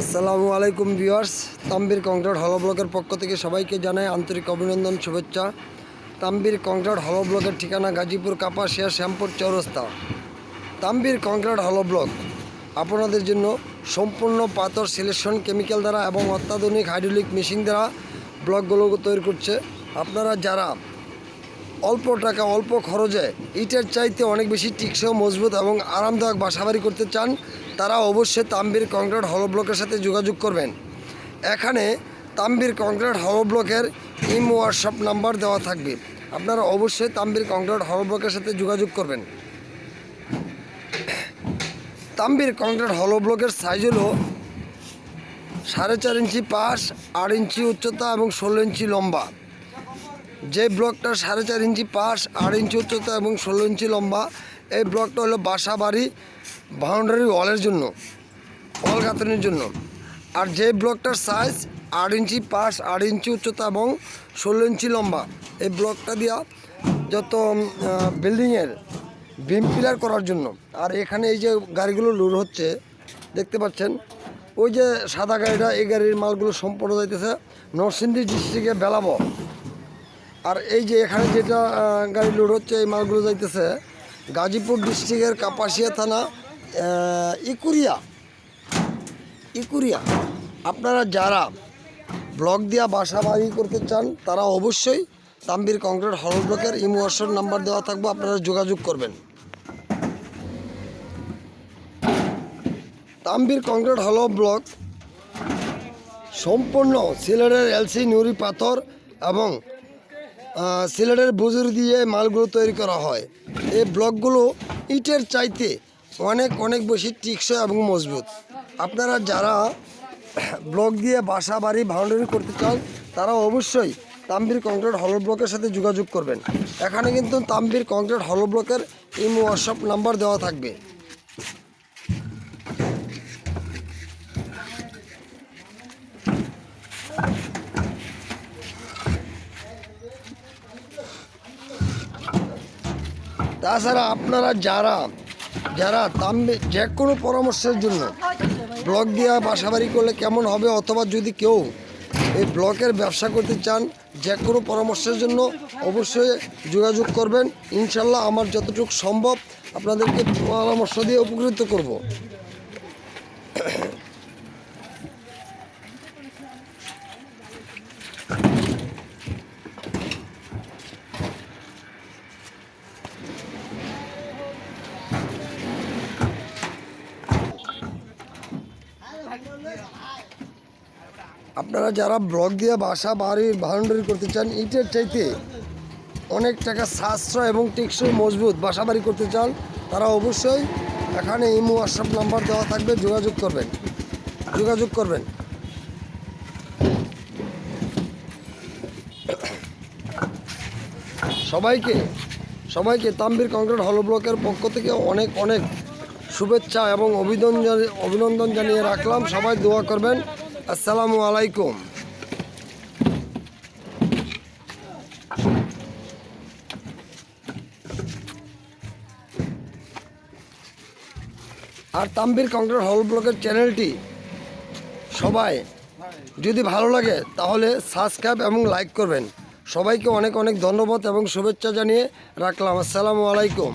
আসসালামু আলাইকুম viewers, Tambir concrete হলো ব্লকের পক্ষ থেকে সবাইকে জানাই আন্তরিক অভিনন্দন, শুভেচ্ছা। তাম্বির কংক্রিট হলো ব্লকের ঠিকানা গাজীপুর কাপা কাপাসিয়া, শ্যামপুর চৌরস্তা। তাম্বির কংক্রিট হলো ব্লক। আপনাদের জন্য সম্পূর্ণ পাথর সিলেকশন কেমিক্যাল দ্বারা এবং অত্যাধুনিক হাইড্রোলিক মেশিন দ্বারা ব্লকগুলো তৈরি করছে আপনারা যারা অল্প টাকা, অল্প খরচে ইটের চাইতে অনেক বেশি টিকসই, মজবুত এবং আরামদায়ক বাসাবাড়ি করতে চান, তারা অবশ্যই তাম্বির কংক্রিট হলো ব্লকের সাথে যোগাযোগ করবেন। এখানে তাম্বির কংক্রিট হলো ব্লকের ইম হোয়াটসঅ্যাপ নাম্বার দেওয়া থাকবে। আপনারা অবশ্যই তাম্বির কংক্রিট হলো ব্লকের সাথে যোগাযোগ করবেন। তাম্বির কংক্রিট হলো ব্লকের সাইজ হলো সাড়ে চার ইঞ্চি পাশ, আট ইঞ্চি উচ্চতা এবং ষোলো ইঞ্চি লম্বা। যে ব্লকটা সাড়ে চার ইঞ্চি পাশ, আট ইঞ্চি উচ্চতা এবং ষোলো ইঞ্চি লম্বা, এই ব্লকটা হলো বাসা বাড়ি বাউন্ডারি ওয়ালের জন্য, ওয়াল গাঁথনির জন্য। আর যে ব্লকটার সাইজ আট ইঞ্চি পাশ, আট ইঞ্চি উচ্চতা এবং ষোলো ইঞ্চি লম্বা, এই ব্লকটা দিয়া যত বিল্ডিংয়ের বিম পিলার করার জন্য। আর এখানে এই যে গাড়িগুলো লোড হচ্ছে, দেখতে পাচ্ছেন, ওই যে সাদা গাড়িটা, এই গাড়ির মালগুলো সম্পূর্ণ যাইতেছে নরসিংদী ডিস্ট্রিক্টে বেলাবো। আর এই যে এখানে যেটা গাড়ি লোড হচ্ছে, এই মালগুলো যাইতেছে, গাজীপুর ডিস্ট্রিক্টের কাপাসিয়া থানা ইকুরিয়া। ইকুরিয়া। আপনারা যারা ব্লক দিয়া বাসা বাড়ি করতে চান, তারা অবশ্যই তাম্বির কংক্রিট হল ব্লকের ইমোশন নাম্বার দেওয়া থাকবে, আপনারা যোগাযোগ করবেন। তাম্বির কংক্রিট হল ব্লক সম্পূর্ণ সিলেটের এলসি, নুরি, পাথর এবং সিলেটের বুজুর দিয়ে মালগুলো তৈরি করা হয়। এই ব্লকগুলো ইটের চাইতে অনেক অনেক বেশি টিকসই এবং মজবুত। আপনারা যারা ব্লক দিয়ে বাসা, বাড়ি, বাউন্ডারি করতে চান, তারা অবশ্যই তাম্বির কংক্রিট হল ব্লকের সাথে যোগাযোগ করবেন। এখানে কিন্তু তাম্বির কংক্রিট হল ব্লকের এই হোয়াটসঅ্যাপ নাম্বার দেওয়া থাকবে। তাছাড়া আপনারা যারা যারা তাম্বে যে কোনো পরামর্শের জন্য ব্লক দিয়ে বাসাবাড়ি করলে কেমন হবে অথবা যদি কেউ এই ব্লকের ব্যবসা করতে চান যে কোনো পরামর্শের জন্য অবশ্যই যোগাযোগ করবেন। ইনশাল্লাহ আমার যতটুকু সম্ভব আপনাদেরকে পরামর্শ দিয়ে উপকৃত করব। আপনারা যারা ব্লক দিয়ে বাসা, বাড়ি বাউন্ডারি করতে চান, ইটের চাইতে অনেক টাকা সাশ্রয় এবং টেকসই মজবুত বাসা বাড়ি করতে চান, তারা অবশ্যই এখানে ইমো হোয়াটসঅ্যাপ নাম্বার দেওয়া থাকবে, যোগাযোগ করবেন। যোগাযোগ করবেন। সবাইকে সবাইকে তাম্বির কংক্রিট হল ব্লকের পক্ষ থেকে অনেক অনেক শুভেচ্ছা এবং অভিনন্দন অভিনন্দন জানিয়ে রাখলাম। সবাই দোয়া করবেন। আসসালামু আলাইকুম। আর তাম্বির কংক্রিট হল ব্লকের চ্যানেলটি, সবাই যদি ভালো লাগে তাহলে সাবস্ক্রাইব এবং লাইক করবেন। সবাইকে অনেক অনেক ধন্যবাদ এবং শুভেচ্ছা জানিয়ে রাখলাম। আসসালামু আলাইকুম।